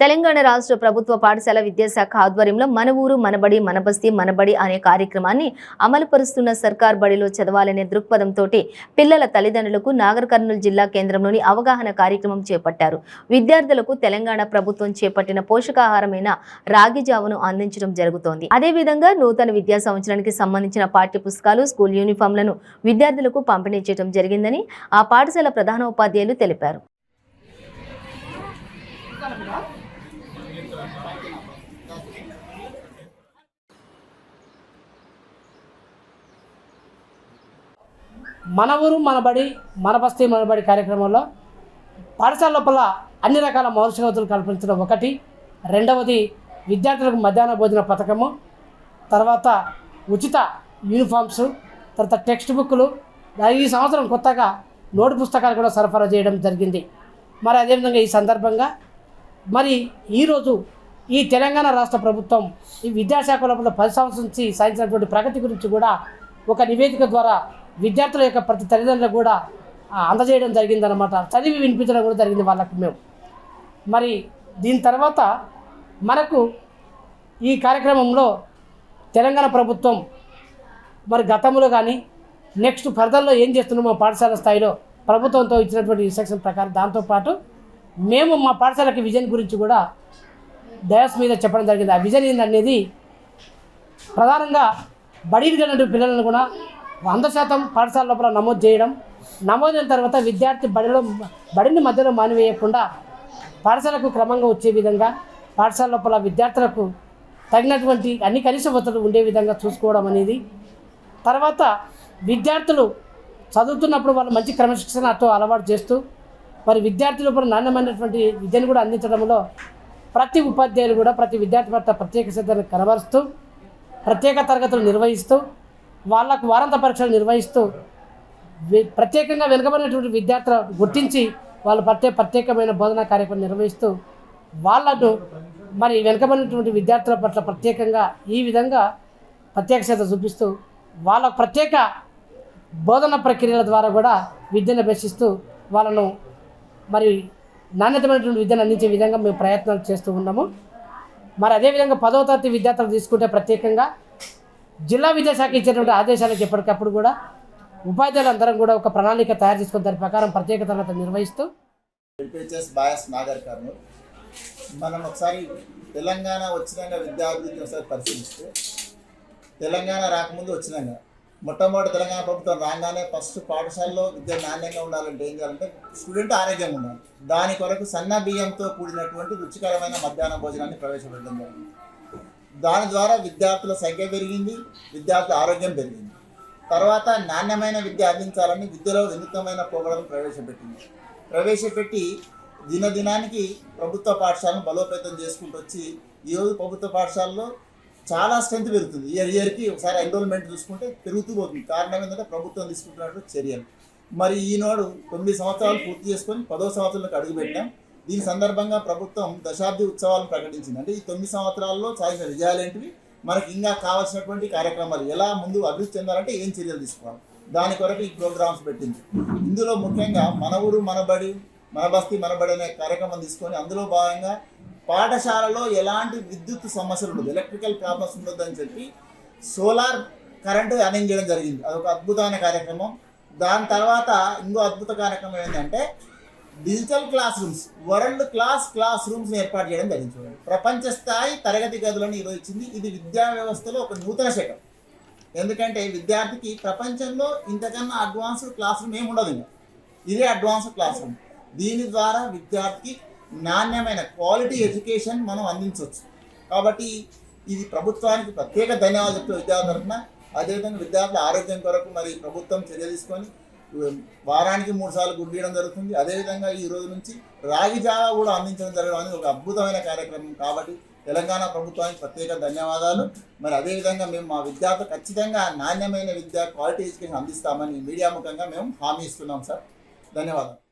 తెలంగాణ రాష్ట్ర ప్రభుత్వ పాఠశాల విద్యాశాఖ ఆధ్వర్యంలో మన ఊరు మనబడి మనబస్తీ మనబడి అనే కార్యక్రమాన్ని అమలుపరుస్తున్న సర్కార్ బడిలో చదవాలనే దృక్పథంతో పిల్లల తల్లిదండ్రులకు నాగర్ కర్నూలు జిల్లా కేంద్రంలోని అవగాహన కార్యక్రమం చేపట్టారు. విద్యార్థులకు తెలంగాణ ప్రభుత్వం చేపట్టిన పోషకాహారమైన రాగి జావను అందించడం జరుగుతోంది. అదేవిధంగా నూతన విద్యా సంవత్సరానికి సంబంధించిన పాఠ్య పుస్తకాలు స్కూల్ యూనిఫామ్లను విద్యార్థులకు పంపిణీ చేయడం జరిగిందని ఆ పాఠశాల ప్రధానోపాధ్యాయులు తెలిపారు. మన ఊరు మన బడి మన బస్తీ మన బడి కార్యక్రమంలో పాఠశాల లోపల అన్ని రకాల మౌలిక వసతులు కల్పించడం ఒకటి. రెండవది విద్యార్థులకు మధ్యాహ్న భోజన పథకము. తర్వాత ఉచిత యూనిఫామ్స్ తర్వాత టెక్స్ట్ బుక్లు ఈ సంవత్సరం కొత్తగా నోటు పుస్తకాలు కూడా సరఫరా చేయడం జరిగింది. మరి అదేవిధంగా ఈ సందర్భంగా మరి ఈరోజు ఈ తెలంగాణ రాష్ట్ర ప్రభుత్వం ఈ విద్యాశాఖ లోపల పది సంవత్సరం నుంచి సాధించినటువంటి ప్రగతి గురించి కూడా ఒక నివేదిక ద్వారా విద్యార్థుల యొక్క ప్రతి తల్లిదండ్రులకు కూడా అందజేయడం జరిగిందనమాట చదివి వినిపించడం కూడా జరిగింది వాళ్ళకు మేము. మరి దీని తర్వాత మనకు ఈ కార్యక్రమంలో తెలంగాణ ప్రభుత్వం మరి గతంలో కానీ నెక్స్ట్ ఫర్దర్లో ఏం చేస్తున్నామో పాఠశాల స్థాయిలో ప్రభుత్వంతో ఇచ్చినటువంటి ఇన్స్ట్రక్షన్ ప్రకారం దాంతోపాటు మేము మా పాఠశాలకి విజన్ గురించి కూడా డయాస్ మీద చెప్పడం జరిగింది. ఆ విజన్ ఏంటనేది ప్రధానంగా బడికి పిల్లలను కూడా వంద శాతం పాఠశాల లోపల నమోదు చేయడం నమోదైన తర్వాత విద్యార్థి బడిలో బడిని మధ్యలో మానివేయకుండా పాఠశాలకు క్రమంగా వచ్చే విధంగా పాఠశాల లోపల విద్యార్థులకు తగినటువంటి అన్ని కనీస వసతులు ఉండే విధంగా చూసుకోవడం అనేది. తర్వాత విద్యార్థులు చదువుతున్నప్పుడు వాళ్ళు మంచి క్రమశిక్షణతో అలవాటు చేస్తూ మరి విద్యార్థి లోపల నాణ్యమైనటువంటి విద్యను కూడా అందించడంలో ప్రతి ఉపాధ్యాయులు కూడా ప్రతి విద్యార్థి పట్ల ప్రత్యేక శ్రద్ధను కనబరుస్తూ ప్రత్యేక తరగతులు నిర్వహిస్తూ వాళ్ళకు వారాంత పరీక్షలు నిర్వహిస్తూ ప్రత్యేకంగా వెనుకబడినటువంటి విద్యార్థులను గుర్తించి వాళ్ళ ప్రత్యేక ప్రత్యేకమైన బోధనా కార్యక్రమం నిర్వహిస్తూ వాళ్ళను మరి వెనుకబడినటువంటి విద్యార్థుల పట్ల ప్రత్యేకంగా ఈ విధంగా ప్రత్యేక శ్రద్ధ చూపిస్తూ వాళ్ళ ప్రత్యేక బోధన ప్రక్రియల ద్వారా కూడా విద్యను అభ్యసిస్తూ వాళ్ళను మరి నాణ్యతమైనటువంటి విద్యను అందించే విధంగా మేము ప్రయత్నాలు చేస్తూ ఉన్నాము. మరి అదేవిధంగా పదవ తరగతి విద్యార్థులు తీసుకుంటే ప్రత్యేకంగా జిల్లా విద్యాశాఖ ఇచ్చినటువంటి ఆదేశాలకు ఎప్పటికప్పుడు కూడా ఉపాధ్యాయులందరం కూడా ఒక ప్రణాళిక తయారు చేసుకున్న దాని ప్రకారం ప్రత్యేక తరగతి నిర్వహిస్తూ ఎల్పిహెచ్ఎస్ బాయస్ నాగర్ కర్నూలు. మనం ఒకసారి తెలంగాణ వచ్చినాక విద్యాభివృద్ధిని ఒకసారి పరిశీలిస్తే తెలంగాణ రాకముందు వచ్చినాక మొట్టమొదటి తెలంగాణ ప్రభుత్వం రాగానే ఫస్ట్ పాఠశాలలో విద్య నాణ్యంగా ఉండాలంటే ఏం చేయాలంటే స్టూడెంట్ ఆరోగ్యంగా ఉండాలి. దాని కొరకు సన్న బియ్యంతో కూడినటువంటి రుచికరమైన మధ్యాహ్న భోజనాన్ని ప్రవేశపెట్టడం జరిగింది. దాని ద్వారా విద్యార్థుల సంఖ్య పెరిగింది విద్యార్థుల ఆరోగ్యం పెరిగింది. తర్వాత నాణ్యమైన విద్య అందించాలని విద్యలో వినూత్నమైన ప్రోగ్రాం ప్రవేశపెట్టింది. ప్రవేశపెట్టి దినదినానికి ప్రభుత్వ పాఠశాలను బలోపేతం చేసుకుంటూ వచ్చి ఈరోజు ప్రభుత్వ పాఠశాలలో చాలా స్ట్రెంత్ పెరుగుతుంది. ఇయర్ ఇయర్కి ఒకసారి ఎన్రోల్మెంట్ చూసుకుంటే పెరుగుతూ పోతుంది. కారణం ఏంటంటే ప్రభుత్వం తీసుకుంటున్నటువంటి చర్యలు. మరి ఈనాడు తొమ్మిది సంవత్సరాలు పూర్తి చేసుకొని పదో సంవత్సరంలోకి అడుగుపెట్టాం. దీని సందర్భంగా ప్రభుత్వం దశాబ్ది ఉత్సవాలను ప్రకటించింది. అంటే ఈ తొమ్మిది సంవత్సరాల్లో సాధించిన విజయాలేంటివి మనకి ఇంకా కావాల్సినటువంటి కార్యక్రమాలు ఎలా ముందు అభివృద్ధి చెందాలంటే ఏం చర్యలు తీసుకోవాలి? దాని కొరకు ఈ ప్రోగ్రామ్స్ పెట్టింది. ఇందులో ముఖ్యంగా మన ఊరు మనబడి మన బస్తీ మనబడి అనే కార్యక్రమం తీసుకొని అందులో భాగంగా పాఠశాలలో ఎలాంటి విద్యుత్ సమస్యలు ఉండదు ఎలక్ట్రికల్ ప్రాబ్లమ్స్ ఉండదు అని చెప్పి సోలార్ కరెంటు అరేంజ్ చేయడం జరిగింది. అదొక అద్భుతమైన కార్యక్రమం. దాని తర్వాత ఇంకో అద్భుత కార్యక్రమం ఏంటంటే digital class rooms world class class rooms ఏర్పాటు చేయడం జరిగింది చూడండి. ప్రపంచ స్థాయి తరగతి గదులను నిర్వహించింది ఇది విద్యా వ్యవస్థలో ఒక నూతన శకం. ఎందుకంటే విద్యార్థికి ప్రపంచంలో ఇంతకన్నా అడ్వాన్స్డ్ క్లాస్ రూమ్ ఏమి ఉండదు ఇదే అడ్వాన్స్డ్ క్లాస్ రూమ్ దీని ద్వారా విద్యార్థికి నాణ్యమైన క్వాలిటీ ఎడ్యుకేషన్ మనం అందించవచ్చు. కాబట్టి ఇది ప్రభుత్వానికి ప్రత్యేక ధన్యవాదాలు చెప్తూ విద్యార్థుల తరఫున. అదేవిధంగా విద్యార్థుల ఆరోగ్యం కొరకు మరి ప్రభుత్వం చర్య తీసుకొని వారానికి మూడు సార్లు గుడ్డియడం జరుగుతుంది. అదేవిధంగా ఈ రోజు నుంచి రాగి జావా కూడా అందించడం జరగడం అనేది ఒక అద్భుతమైన కార్యక్రమం కాబట్టి తెలంగాణ ప్రభుత్వానికి ప్రత్యేక ధన్యవాదాలు. మరి అదేవిధంగా మేము మా విద్యార్థులు ఖచ్చితంగా నాణ్యమైన విద్య క్వాలిటీ ఎడ్యుకేషన్ అందిస్తామని మీడియా ముఖంగా మేము హామీ ఇస్తున్నాం సార్. ధన్యవాదాలు.